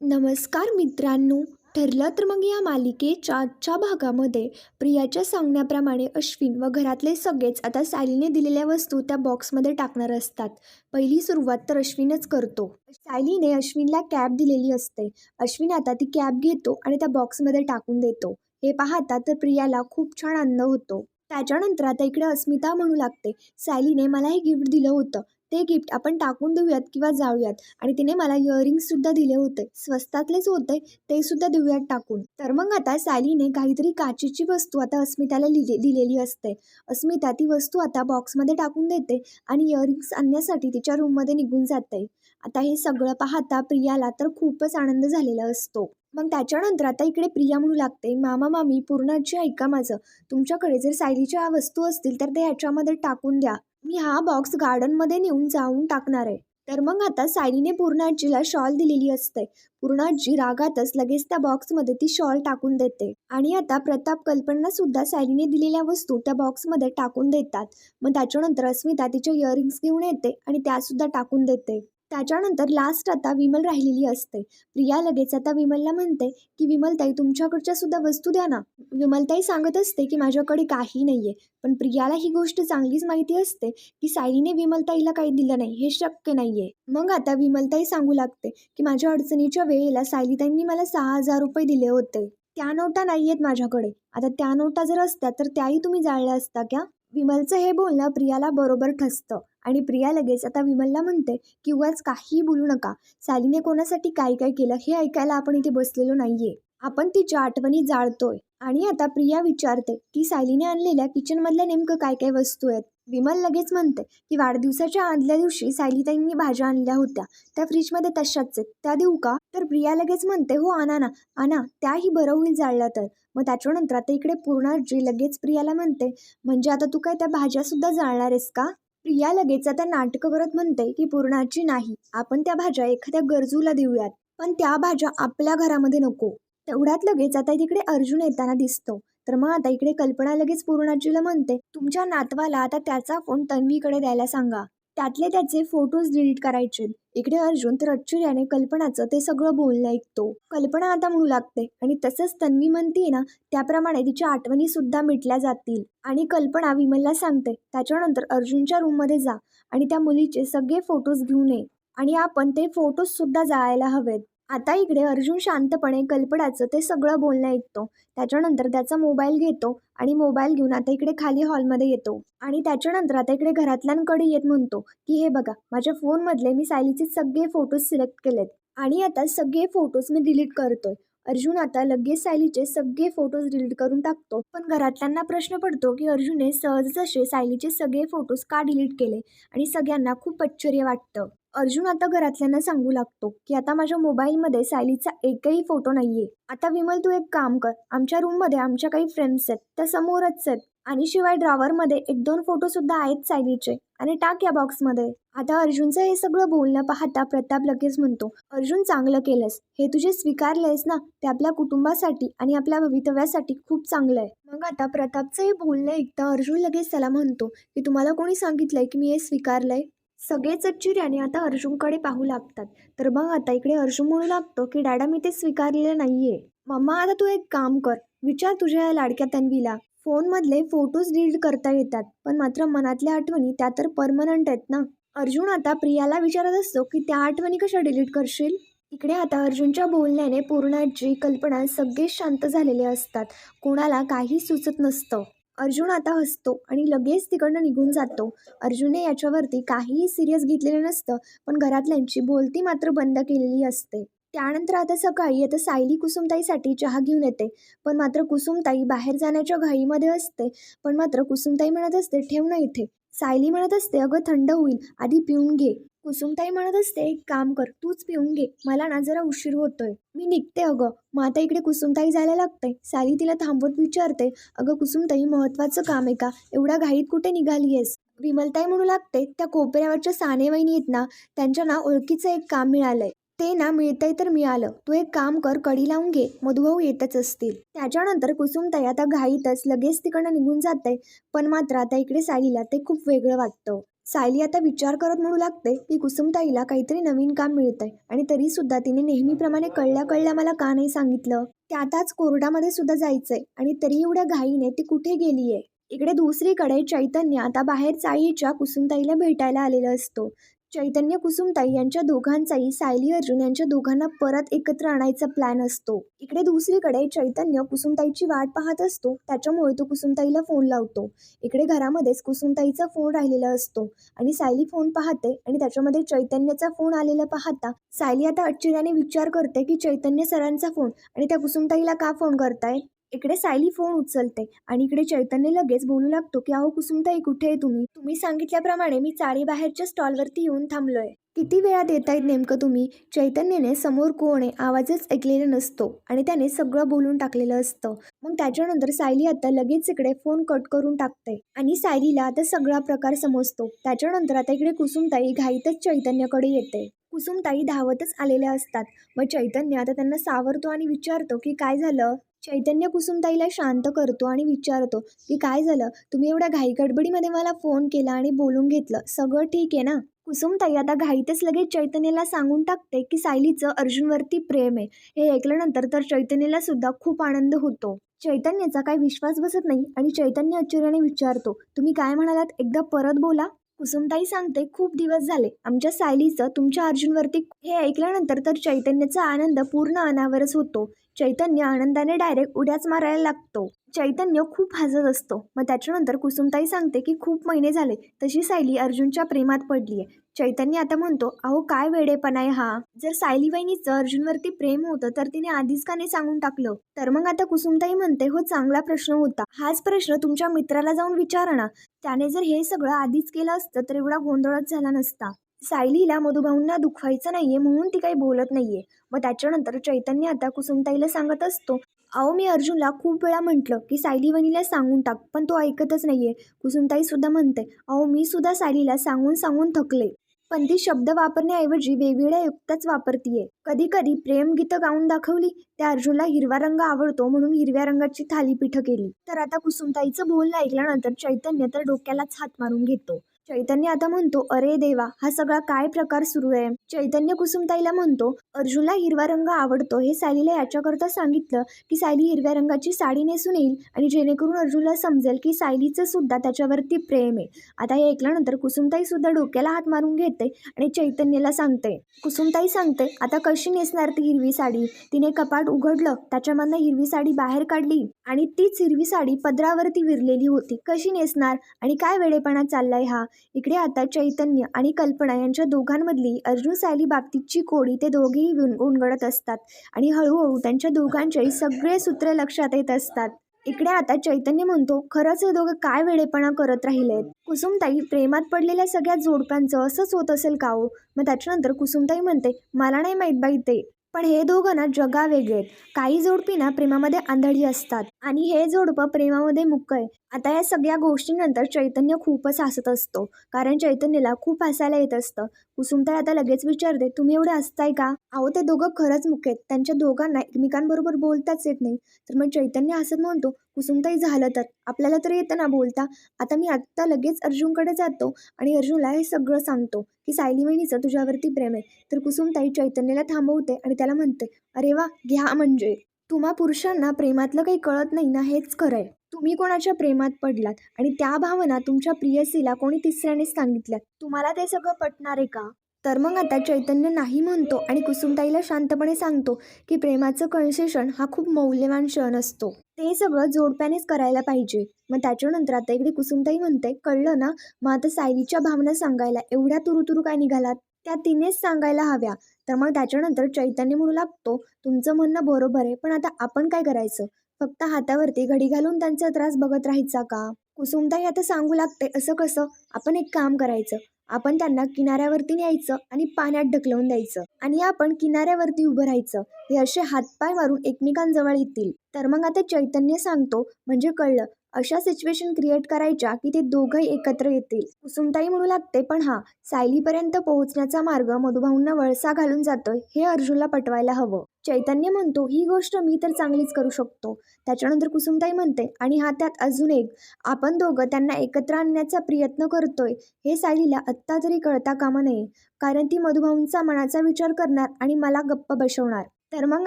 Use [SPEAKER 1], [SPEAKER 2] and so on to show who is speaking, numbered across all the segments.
[SPEAKER 1] नमस्कार मित्रांनो ठरलं तर मग या मालिकेच्या आजच्या भागामध्ये प्रियाच्या सांगण्याप्रमाणे अश्विन व घरातले सगळेच आता सायलीने दिलेल्या वस्तू त्या बॉक्समध्ये टाकणार असतात. पहिली सुरुवात तर अश्विनच करतो. सायलीने अश्विनला कॅब दिलेली असते. अश्विन आता ती कॅब घेतो आणि त्या बॉक्समध्ये टाकून देतो. हे पाहता तर प्रियाला खूप छान आनंद होतो. त्याच्यानंतर आता इकडे अस्मिता म्हणू लागते. सायलीने मला हे गिफ्ट दिलं होतं. ते गिफ्ट आपण टाकून देऊयात किंवा जाळूयात आणि तिने मला इयरिंग्ससुद्धा दिले होते. स्वस्तातलेच होते ते सुद्धा देऊयात टाकून. तर मग आता सायलीने काहीतरी काचेची वस्तू आता अस्मिताला लिहिले दिलेली असते. अस्मिता ती वस्तू आता बॉक्समध्ये टाकून देते आणि इयरिंग्स आणण्यासाठी तिच्या रूममध्ये निघून जाते. आता हे सगळं पाहता प्रियाला तर खूपच आनंद झालेला असतो. मग त्याच्यानंतर आता इकडे प्रिया म्हणू लागते मामा मामी पूर्णाची ऐका माझं? तुमच्याकडे जर सायलीच्या वस्तू असतील तर ते ह्याच्यामध्ये टाकून द्या. मी हा बॉक्स गार्डनमध्ये नेऊन जाऊन टाकणार आहे. तर मग आता सायलीने पूर्णाजीला शॉल दिलेली असते. पूर्णाजी रागातच लगेच त्या बॉक्समध्ये ती शॉल टाकून देते. आणि आता प्रताप कल्पना सुद्धा सायलीने दिलेल्या वस्तू त्या बॉक्समध्ये टाकून देतात. मग त्याच्यानंतर अस्मिता तिच्या इयरिंग्स घेऊन येते आणि त्यासुद्धा टाकून देते. त्याच्यानंतर लास्ट आता विमल राहिलेली असते. प्रिया लगेच आता विमलला म्हणते की विमलताई तुमच्याकडच्या सुद्धा वस्तू द्या ना. विमलताई सांगत असते की माझ्याकडे काही नाही आहे पण प्रियाला ही गोष्ट चांगलीच माहिती असते की सायलीने विमलताईला काही दिलं नाही. हे शक्य नाही आहे मग आता विमलताई सांगू लागते की माझ्या अडचणीच्या वेळेला सायलीताईंनी मला सहा हजार रुपये दिले होते. त्या नोटा नाही आहेत माझ्याकडे. आता त्या नोटा जर असत्या तर त्याही तुम्ही जाळल्या असता क्या? विमलचं हे बोलणं प्रियाला बरोबर ठसतं. आणि प्रिया लगेच आता विमलला म्हणते की उगाच काहीही बोलू नका. सालीने कोणासाठी काय काय केलं हे ऐकायला आपण इथे बसलेलो नाहीये. आपण तिच्या आठवणी जाळतोय. आणि आता प्रिया विचारते की सायलीने आणलेल्या किचनमधल्या नेमकं काय काय वस्तू आहेत? विमल लगेच म्हणते की वाढदिवसाच्या आदल्या दिवशी सायलीताईंनी भाज्या आणल्या होत्या. त्या फ्रीजमध्ये तशाच आहेत. त्या देऊ का? तर प्रिया लगेच म्हणते हो आणा ना. आणा. त्याही बरं होईल जाळल्या तर. मग त्याच्यानंतर आता इकडे पूर्णाजी लगेच प्रियाला म्हणते म्हणजे आता तू काय त्या भाज्यासुद्धा जाळणार आहेस का? प्रिया लगेच आता नाटकं करत म्हणते की पूर्णाची नाही आपण त्या भाज्या एखाद्या गरजूला देऊयात. पण त्या भाज्या आपल्या घरामध्ये नको. तेवढ्यात लगेच आता तिकडे अर्जुन येताना दिसतो. तर मग आता इकडे कल्पना लगेच पूर्णाजीला म्हणते तुमच्या नातवाला आता त्याचा फोन तन्वीकडे द्यायला सांगा. त्यातले त्याचे फोटोज डिलीट करायचे. इकडे अर्जुन तर आश्चर्याने कल्पनाचं ते सगळं बोलणं ऐकतो. कल्पना आता म्हणू लागते. आणि तसंच तन्वी म्हणते ना त्याप्रमाणे तिच्या आठवणी सुद्धा मिटल्या जातील. आणि कल्पना विमलला सांगते त्याच्यानंतर अर्जुनच्या रूममध्ये जा. आणि त्या मुलीचे सगळे फोटोज घेऊन ये आणि आपण ते फोटोज सुद्धा जाळायला हवेत. आता इकडे अर्जुन शांतपणे कल्पडाचं ते सगळं बोलणं ऐकतो. त्याच्यानंतर त्याचा मोबाईल घेतो आणि मोबाईल घेऊन आता इकडे खाली हॉलमध्ये येतो. आणि त्याच्यानंतर आता इकडे घरातल्यांकडे येत म्हणतो की हे बघा माझ्या फोनमधले मी सायलीचे सगळे फोटोज सिलेक्ट केलेत. आणि आता सगळे फोटोज मी डिलीट करतोय. अर्जुन आता लगेच सायलीचे सगळे फोटोज डिलीट करून टाकतो. पण घरातल्यांना प्रश्न पडतो की अर्जुनने सहज जसे सायलीचे सगळे फोटोज का डिलीट केले? आणि सगळ्यांना खूप आश्चर्य वाटतं. अर्जुन आता घरातल्यांना सांगू लागतो की आता माझ्या मोबाईलमध्ये सायलीचा एकही फोटो नाहीये. आता विमल तू एक काम कर. आमच्या रूममध्ये आमच्या काही फ्रेंड्स आहेत. त्या समोरच आहेत. आणि शिवाय ड्रॉवरमध्ये एक दोन फोटो सुद्धा आहेत सायलीचे. आणि टाक या बॉक्समध्ये आता अर्जुनचं हे सगळं बोलणं पाहता प्रताप लगेच म्हणतो अर्जुन चांगलं केलंस. हे तुझे स्वीकारलंयस ना? ते आपल्या कुटुंबासाठी आणि आपल्या भवितव्यासाठी खूप चांगलं आहे मग आता प्रतापचं हे बोलणं ऐकता अर्जुन लगेच त्याला म्हणतो की तुम्हाला कोणी सांगितलंय की मी हे स्वीकारलंय? सगळेच चिऱ्याने आता अर्जुनकडे पाहू लागतात. तर मग आता इकडे अर्जुन म्हणू लागतो की डॅडा मी ते स्वीकारलेलं नाहीये. मम्मा आता तू एक काम कर. विचार तुझ्या या लाडक्या तन्वीला. फोनमधले फोटोज डिलीट करता येतात पण मात्र मनातल्या आठवणी त्या तर परमनंट आहेत ना? अर्जुन आता प्रियाला विचारत असतो की त्या आठवणी कशा डिलीट करशील? इकडे आता अर्जुनच्या बोलण्याने पूर्णाची कल्पना सगळे शांत झालेले असतात. कोणाला काही सुचत नसतं. अर्जुन आता हसतो आणि लगेच तिकडनं निघून जातो. अर्जुनने याच्यावरती काहीही सिरियस घेतलेलं नसतं पण घरातल्यांची बोलती मात्र बंद केलेली असते. त्यानंतर आता सकाळी आता सायली कुसुमताईसाठी चहा घेऊन येते. पण मात्र कुसुमताई बाहेर जाण्याच्या घाईमध्ये असते पण मात्र कुसुमताई म्हणत असते ठेव ना इथे. सायली म्हणत असते अगं थंड होईल आधी पिऊन घे. कुसुमताई म्हणत असते एक काम कर तूच पिऊन घे. मला ना जरा उशीर होतोय. मी निघते अगं. मग आता इकडे कुसुमताई जायला लागते साली तिला थांबवत विचारते अगं कुसुमताई महत्वाचं काम आहे का? एवढ्या घाईत कुठे निघाली आहेस विमलताई म्हणू लागते त्या कोपऱ्यावरच्या साने वहिनी आहेत ना त्यांच्या ना ओळखीचं एक काम मिळालंय. ते ना मिळतंय तर मिळालं. तू एक काम कर कडी लावून घे. मधुभाऊ येतच असतील. त्याच्यानंतर कुसुमताई आता घाईतच. लगेच तिकडनं निघून जाते पण मात्र आता इकडे सायलीला ते खूप वेगळं वाटतं. सायली आता विचार करत म्हणू लागते की कुसुमताईला काहीतरी नवीन काम मिळतंय. आणि तरी सुद्धा तिने नेहमीप्रमाणे कळल्या कळल्या मला का नाही सांगितलं. त्यातच कोर्टामध्ये सुद्धा जायचंय. आणि तरी एवढ्या घाईने ती कुठे गेलीये? इकडे दुसरीकडे चैतन्य आता बाहेर चाळीच्या कुसुमताईला भेटायला आलेलं असतो. चैतन्य कुसुमताई यांच्या दोघांचाही सायली अर्जुन यांच्या दोघांना परत एकत्र आणायचा प्लॅन असतो. इकडे दुसरीकडे चैतन्य कुसुमताईची वाट पाहत असतो. त्याच्यामुळे तो कुसुमताईला फोन लावतो. इकडे घरामध्येच कुसुमताईचा फोन राहिलेला असतो आणि सायली फोन पाहते आणि त्याच्यामध्ये चैतन्याचा फोन आलेला पाहता सायली आता आश्चर्याने विचार करते की चैतन्य सरांचा फोन आणि त्या कुसुमताईला का फोन करताय? इकडे सायली फोन उचलते आणि इकडे चैतन्य लगेच बोलू लागतो की अहो कुसुमताई कुठे आहे तुम्ही? तुम्ही सांगितल्याप्रमाणे मी चारी बाहेरच्या स्टॉलवरती येऊन थांबलोय. किती वेळात देत आहेत नेमकं तुम्ही? चैतन्याने समोर कोण आहे? आवाजच ऐकलेला नसतो आणि त्याने सगळं बोलून टाकलेलं असतं. मग त्याच्यानंतर सायली आता लगेच इकडे फोन कट करून टाकते आणि सायलीला आता सगळा प्रकार समजतो. त्याच्यानंतर आता इकडे कुसुमताई घाईतच चैतन्याकडे येते. कुसुमताई धावतच आलेल्या असतात. मग चैतन्य आता त्यांना सावरतो आणि विचारतो की काय झालं? चैतन्य कुसुमताईला शांत करतो आणि विचारतो की काय झालं? तुम्ही एवढ्या घाई गडबडीमध्ये मला फोन केला आणि बोलून घेतलं. सगळं ठीक आहे ना? कुसुमताई आता घाईतच लगेच चैतन्याला सांगून टाकते की सायलीचं अर्जुनवरती प्रेम आहे. हे ऐकल्यानंतर तर चैतन्याला सुद्धा खूप आनंद होतो. चैतन्याचा काही विश्वास बसत नाही आणि चैतन्य आश्चर्याने विचारतो तुम्ही काय म्हणालात? एकदा परत बोला. कुसुमताई सांगते खूप दिवस झाले. आमच्या सायलीचं तुमच्या अर्जुनवरती हे ऐकल्यानंतर तर चैतन्याचा आनंद पूर्ण अनावरच होतो. चैतन्य आनंदाने डायरेक्ट उड्याच मारायला लागतो. चैतन्य खूप हसत असतो. मग त्याच्यानंतर कुसुमताई सांगते की खूप महिने झाले तशी सायली अर्जुनच्या प्रेमात पडली आहे चैतन्य आता म्हणतो अहो काय वेडेपणा आहे हा. जर सायली वहिनीचं अर्जुनवरती प्रेम होतं तर तिने आधीच का नाही सांगून टाकलं? तर मग आता कुसुमताई म्हणते हो चांगला प्रश्न होता. हाच प्रश्न तुमच्या मित्राला जाऊन विचारा ना त्याने जर हे सगळं आधीच केलं असतं तर एवढा गोंधळच झाला नसता. सायलीला मधुभाऊंना दुखवायचं नाहीये म्हणून ती काही बोलत नाहीये. मग त्याच्यानंतर चैतन्य आता कुसुमताईला सांगत असतो अहो मी अर्जुनला खूप वेळा म्हटलं की सायली वनीला सांगून टाक पण तो ऐकतच नाहीये. कुसुमताई सुद्धा म्हणते अहो मी सुद्धा सायलीला सांगून सांगून थकले. पण ती शब्द वापरण्याऐवजी वेगवेगळ्या युक्तच वापरतीये. कधी कधी प्रेमगीतं गाऊन दाखवली त्या अर्जुनला हिरवा रंग आवडतो म्हणून हिरव्या रंगाची थालीपीठं केली. तर आता कुसुमताईचं बोलणं ऐकल्यानंतर चैतन्य तर डोक्यालाच हात मारून घेतो. चैतन्य आता म्हणतो अरे देवा हा सगळा काय प्रकार सुरू आहे? चैतन्य कुसुमताईला म्हणतो अर्जुनला हिरवा रंग आवडतो. हे सायलीला याच्याकरता सांगितलं की सायली हिरव्या रंगाची साडी नेसून येईल आणि जेणेकरून अर्जुनला समजेल की सायलीचं सुद्धा त्याच्यावरती प्रेम आहे. आता हे ऐकल्यानंतर कुसुमताई सुद्धा डोक्याला हात मारून घेते आणि चैतन्यला सांगते. कुसुमताई सांगते आता कशी नेसणार ती हिरवी साडी? तिने कपाट उघडलं त्याच्यामधनं हिरवी साडी बाहेर काढली आणि तीच हिरवी साडी पदरावरती विरलेली होती. कशी नेसणार आणि काय वेडेपणा चाललाय हा? इकडे आता चैतन्य आणि कल्पना यांच्या दोघांमधली अर्जुन सायली बाबतीतची कोडी ते दोघेही गुण गुणगडत असतात. आणि हळूहळू त्यांच्या दोघांचेही सगळे सूत्र लक्षात येत असतात. इकडे आता चैतन्य म्हणतो खरंच हे दोघं काय वेडेपणा करत राहिलेत? कुसुमताई प्रेमात पडलेल्या सगळ्या जोडप्यांचं असंच होत असेल का हो? मग त्याच्यानंतर कुसुमताई म्हणते मला नाही माहीत बाई ते. पण हे दोघं ना जगा वेगळे आहेत. काही जोडपी ना प्रेमामध्ये आंधळी असतात. आणि हे जोडपं प्रेमामध्ये मुक्क आहे आता या सगळ्या गोष्टींनंतर चैतन्य खूपच हसत असतो. कारण चैतन्यला खूप हसायला येत असतं. कुसुमताई आता लगेच विचारते तुम्ही एवढे हसताय का? अहो ते दोघं खरंच मुख्य आहेत त्यांच्या दोघांना एकमेकांबरोबर बोलताच येत नाही. तर मग चैतन्य हसत म्हणतो कुसुमताई झालं तर आपल्याला तर येतं ना बोलता. आता मी आत्ता लगेच अर्जुनकडे जातो आणि अर्जुनला हे सगळं सांगतो की सायली वहिनीचं तुझ्यावरती प्रेम आहे. तर कुसुमताई चैतन्याला थांबवते आणि त्याला म्हणते अरे वा घ्या म्हणजे. तुम्हा पुरुषांना प्रेमातलं काही कळत नाही ना हेच खरं आहे. तुम्ही कोणाच्या प्रेमात पडलात आणि त्या भावना तुमच्या प्रियसीला कोणी तिसऱ्याने सांगितल्यात. तुम्हाला ते सगळं पटणार आहे का? तर मग आता चैतन्य नाही म्हणतो आणि कुसुमताईला शांतपणे सांगतो की प्रेमाचं कन्सेशन हा खूप मौल्यवान क्षण असतो. ते सगळं जोडप्यानेच करायला पाहिजे. मग त्याच्यानंतर आता इकडे कुसुमताई म्हणते कळलं ना? मग आता सायलीच्या भावना सांगायला एवढ्या तुरुतुरु काय निघालात? त्या तिनेच सांगायला हव्या. तर मग त्याच्यानंतर चैतन्य म्हणू लागतो तुमचं म्हणणं बरोबर आहे पण आता आपण काय करायचं? फक्त हातावरती घडी घालून त्यांचा त्रास बघत राहायचा का? कुसुमताई आता सांगू लागते असं कसं? आपण एक काम करायचं. आपण त्यांना किनाऱ्यावरती न्यायचं आणि पाण्यात ढकलवून द्यायचं. आणि आपण किनाऱ्यावरती उभं राहायचं हे असे हातपाय मारून एकमेकांजवळ येतील. तर मग आता चैतन्य सांगतो म्हणजे कळलं. अशा सिच्युएशन क्रिएट करायच्या की ते दोघंही एकत्र येतील. कुसुमताई म्हणू लागते पण हा सायलीपर्यंत पोहोचण्याचा मार्ग मधुभाऊंना वळसा घालून जातोय हे अर्जुनला पटवायला हवं. चैतन्य म्हणतो ही गोष्ट मी तर चांगलीच करू शकतो. त्याच्यानंतर कुसुमताई म्हणते आणि हा त्यात अजून एक आपण दोघं त्यांना एकत्र आणण्याचा प्रयत्न करतोय हे सायलीला आत्ता तरी कळता कामा नये कारण ती मधुभाऊंचा मनाचा विचार करणार आणि मला गप्प बसवणार. तर मग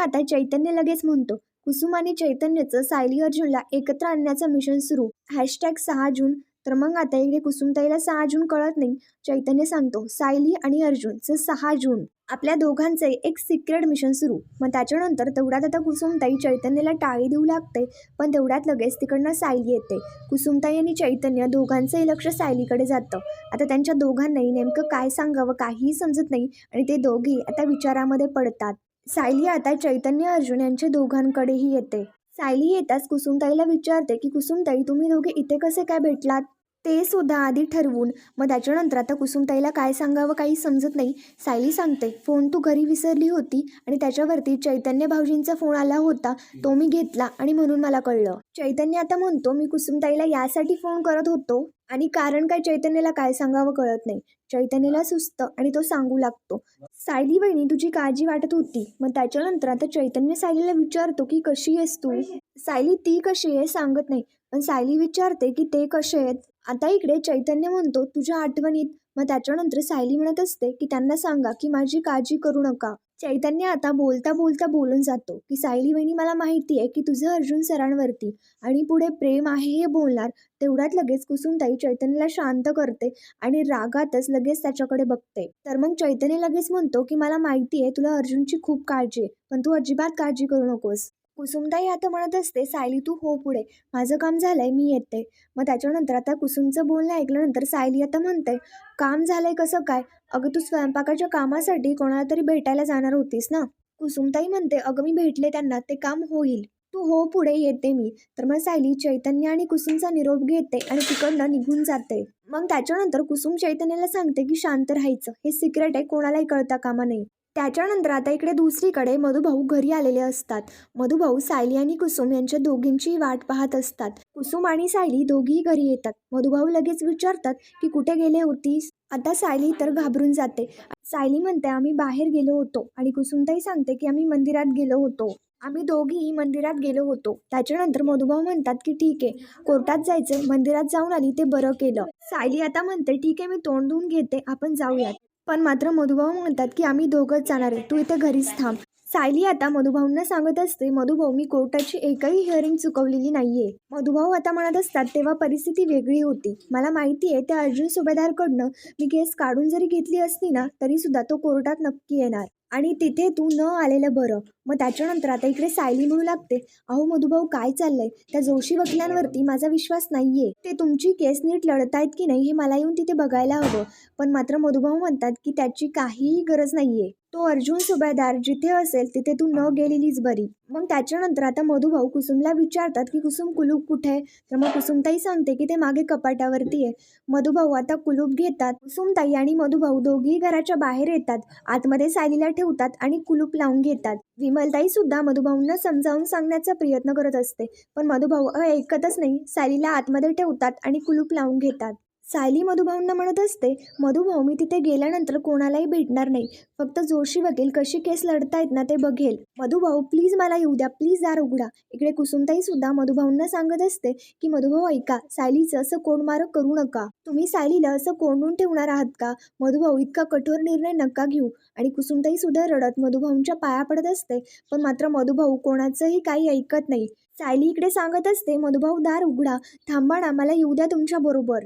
[SPEAKER 1] आता चैतन्य लगेच म्हणतो कुसुम आणि चैतन्यचं सायली अर्जुनला एकत्र आणण्याचं मिशन सुरू. हॅशटॅग सहा जून. तर मग आता इकडे कुसुमताईला सहा जून कळत नाही. चैतन्य सांगतो सायली आणि अर्जुनचं सहा जून. आपल्या दोघांचे एक सिक्रेट मिशन सुरू. मग त्याच्यानंतर तेवढ्यात आता कुसुमताई चैतन्याला टाळी देऊ लागते पण तेवढ्यात लगेच तिकडनं सायली येते. कुसुमताई आणि चैतन्य दोघांचंही लक्ष सायलीकडे जातं. आता त्यांच्या दोघांनाही नेमकं काय सांगावं काहीही समजत नाही आणि ते दोघेही आता विचारामध्ये पडतात. सायली आता चैतन्य अर्जुन यांच्या दोघांकडेही येते. सायली येताच कुसुमताईला विचारते की कुसुमताई तुम्ही दोघे इथे कसे काय भेटलात? ते सुद्धा आधी ठरवून मग त्याच्यानंतर आता कुसुमताईला काय सांगावं काही समजत नाही. सायली सांगते फोन तू घरी विसरली होती आणि त्याच्यावरती चैतन्य भाऊजींचा फोन आला होता तो मी घेतला आणि म्हणून मला कळलं. चैतन्य आता म्हणतो मी कुसुमताईला यासाठी फोन करत होतो आणि कारण काय चैतन्याला काय सांगावं कळत नाही. चैतन्याला सुस्त आणि तो सांगू लागतो सायली बहिणी तुझी काळजी वाटत होती. मग त्याच्यानंतर आता चैतन्य सायलीला विचारतो की कशी आहेस तू? सायली ती कशी आहे? सांगत नाही. पण सायली विचारते की ते कसे आहेत? आता इकडे चैतन्य म्हणतो तुझ्या आठवणीत. मग त्याच्यानंतर सायली म्हणत असते की त्यांना सांगा की माझी काळजी करू नका. चैतन्य आता बोलता बोलता बोलून जातो की सायली वहिनी मला माहिती आहे की तुझं अर्जुन सरांवरती आणि पुढे प्रेम आहे हे बोलणार. तेवढ्यात लगेच कुसुमताई चैतन्यला शांत करते आणि रागातच लगेच त्याच्याकडे बघते. तर मग चैतन्य लगेच म्हणतो की मला माहिती आहे तुला अर्जुनची खूप काळजी आहे पण तू अजिबात काळजी करू नकोस. कुसुमताई आता म्हणत असते सायली तू हो पुढे. माझं काम झालंय मी येते. मग त्याच्यानंतर आता कुसुमचं बोलणं ऐकल्यानंतर सायली आता म्हणते काम झालंय कसं काय? अगं तू स्वयंपाकाच्या कामासाठी कोणाला तरी भेटायला जाणार होतीस ना? कुसुमताई म्हणते अगं मी भेटले त्यांना ते काम होईल. तू हो पुढे येते मी. तर मग सायली चैतन्य आणि कुसुमचा निरोप घेते आणि तिकडनं निघून जाते. मग त्याच्यानंतर कुसुम चैतन्याला सांगते की शांत राहायचं. हे सिक्रेट आहे कोणालाही कळता कामा नाही त्याच्यानंतर आता इकडे दुसरीकडे मधुभाऊ घरी आलेले असतात. मधुभाऊ सायली आणि कुसुम यांच्या दोघींची वाट पाहत असतात. कुसुम आणि सायली दोघीही घरी येतात. मधुभाऊ लगेच विचारतात की कुठे गेले होतीस? आता सायली तर घाबरून जाते. सायली म्हणते आम्ही बाहेर गेलो होतो. आणि कुसुमताई सांगते की आम्ही मंदिरात गेलो होतो. आम्ही दोघीही मंदिरात गेलो होतो. त्याच्यानंतर मधुभाऊ म्हणतात की ठीक आहे. कोर्टात जायचं. मंदिरात जाऊन आली ते बरं केलं. सायली आता म्हणते ठीक आहे मी तोंड धुवून घेते. आपण जाऊयात. पण मात्र मधुभाऊ म्हणतात की आम्ही दोघंच जाणार आहे. तू इथे घरीच थांब. सायली आता मधुभाऊंना सांगत असते मधुभाऊ मी कोर्टाची एकही हिअरिंग चुकवलेली नाहीये. मधुभाऊ आता म्हणत असतात तेव्हा परिस्थिती वेगळी होती. मला माहिती आहे त्या अर्जुन सुभेदारकडनं मी केस काढून जरी घेतली असती ना तरी सुद्धा तो कोर्टात नक्की येणार. आणि तिथे तू न आलेलं बरं. मग त्याच्यानंतर आता इकडे सायली म्हणू लागते अहो मधुभाऊ काय चाललंय? त्या जोशी वकिलांवरती माझा विश्वास नाहीये. ते तुमची केस नीट लढतायत की नाही हे मला येऊन तिथे बघायला हवं. पण मात्र मधुभाऊ म्हणतात की त्याची काहीही गरज नाहीये. तो अर्जुन सुभेदार जिथे असेल तिथे तू न गेलेलीच बरी. मग त्याच्यानंतर आता मधुभाऊ कुसुमला विचारतात की कुसुम कुलूप कुठे? आहे तर मग कुसुमताई सांगते की ते मागे कपाटावरती आहे. मधुभाऊ आता कुलूप घेतात. कुसुमताई आणि मधुभाऊ दोघेही घराच्या बाहेर येतात. आतमध्ये सायलीला ठेवतात आणि कुलूप लावून घेतात. विमलताई सुद्धा मधुभाऊंना समजावून सांगण्याचा प्रयत्न करत असते. पण मधुभाऊ ऐकतच नाही. सायलीला आतमध्ये ठेवतात आणि कुलूप लावून घेतात. सायली मधुभाऊंना म्हणत असते मधुभाऊ मी तिथे गेल्यानंतर कोणालाही भेटणार नाही. फक्त जोशी वकील कशी केस लढतायत ना ते बघेल. मधुभाऊ प्लीज मला येऊ द्या. प्लीज दार उघडा. इकडे कुसुमताई सुद्धा मधुभाऊंना सांगत असते की मधुभाऊ ऐका. सायलीचं असं कोंडमारक करू नका. तुम्ही सायलीला असं कोंडून ठेवणार आहात का? मधुभाऊ इतका कठोर निर्णय नका घेऊ. आणि कुसुमताई सुद्धा रडत मधुभाऊंच्या पाया पडत असते पण मात्र मधुभाऊ कोणाचंही काही ऐकत नाही. सायली इकडे सांगत असते मधुभाऊ दार उघडा. थांबा ना मला येऊ द्या तुमच्या बरोबर.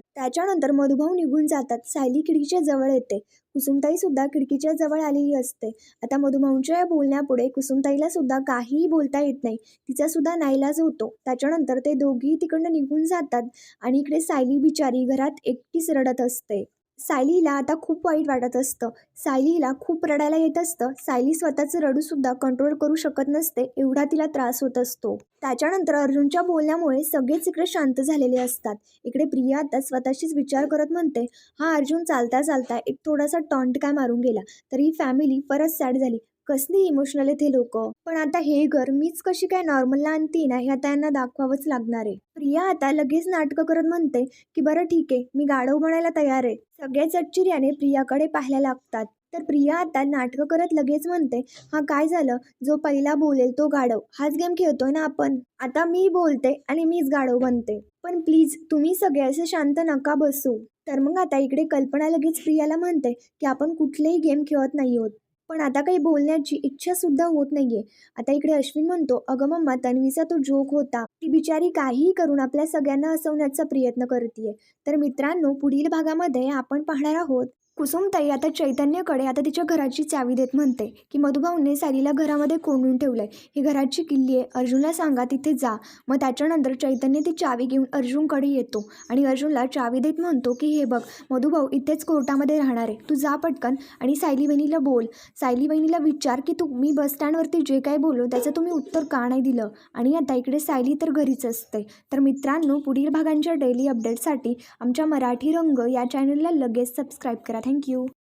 [SPEAKER 1] त्यानंतर मधुभाऊ निघून जातात. सायली खिडकीच्या जवळ येते. कुसुमताई सुद्धा खिडकीच्या जवळ आलेली असते. आता मधुभाऊंच्या या बोलण्यापुढे कुसुमताईला सुद्धा काहीही बोलता येत नाही. तिचा सुद्धा नाईलाज होतो. त्याच्यानंतर ते दोघी तिकडनं निघून जातात आणि इकडे सायली बिचारी घरात एकटीच रडत असते. सायलीला आता खूप वाईट वाटत असतं. सायलीला खूप रडायला येत असतं. सायली स्वतःचं रडूसुद्धा कंट्रोल करू शकत नसते. एवढा तिला त्रास होत असतो. त्याच्यानंतर अर्जुनच्या बोलण्यामुळे सगळेच इकडे शांत झालेले असतात. इकडे प्रिया आता स्वतःशीच विचार करत म्हणते हा अर्जुन चालता चालता एक थोडासा टॉन्ट काय मारून गेला. तर ही फॅमिली परत सॅड झाली. कसली इमोशनल आहेत हे लोक? पण आता हे घर मीच कशी काय नॉर्मलला आणते ना हे आता यांना दाखवावंच लागणार आहे. प्रिया आता लगेच नाटकं करत म्हणते की बरं ठीक आहे मी गाढव बनायला तयार आहे. सगळेच अच्चिर्याने प्रियाकडे पाहायला लागतात. तर प्रिया आता नाटकं करत लगेच म्हणते हा काय झालं? जो पहिला बोलेल तो गाढव. हाच गेम खेळतोय ना आपण? आता मी बोलते आणि मीच गाढव बनते. पण प्लीज तुम्ही सगळे असे शांत नका बसू. तर मग आता इकडे कल्पना लगेच प्रियाला म्हणते की आपण कुठलेही गेम खेळत नाही आहोत. पण आता काही बोलण्याची इच्छा सुद्धा होत नाहीये. आता इकडे अश्विन म्हणतो अगं मम्मा तन्वीचा तो जोक होता. ती बिचारी काहीही करून आपल्या सगळ्यांना हसवण्याचा प्रयत्न करते तर मित्रांनो पुढील भागामध्ये आपण पाहणार आहोत कुसुमताई आता चैतन्यकडे आता तिच्या घराची चावी देत म्हणते की मधुभाऊने सायलीला घरामध्ये कोंडून ठेवलंय. ही घराची किल्ली आहे. अर्जुनला सांगा तिथे जा. मग त्याच्यानंतर चैतन्य ती चावी घेऊन अर्जुनकडे येतो आणि अर्जुनला चावी देत म्हणतो की हे बघ मधुभाऊ इथेच कोर्टामध्ये राहणार आहे. तू जा पटकन आणि सायली बहिणीला बोल. सायली बहिणीला विचार की तू मी बस स्टँडवरती जे काही बोललो त्याचं तुम्ही उत्तर का नाही दिलं? आणि आता इकडे सायली तर घरीच असते. तर मित्रांनो पुढील भागांच्या डेली अपडेटसाठी आमच्या मराठी रंग या चॅनलला लगेच सबस्क्राईब करा. Thank you.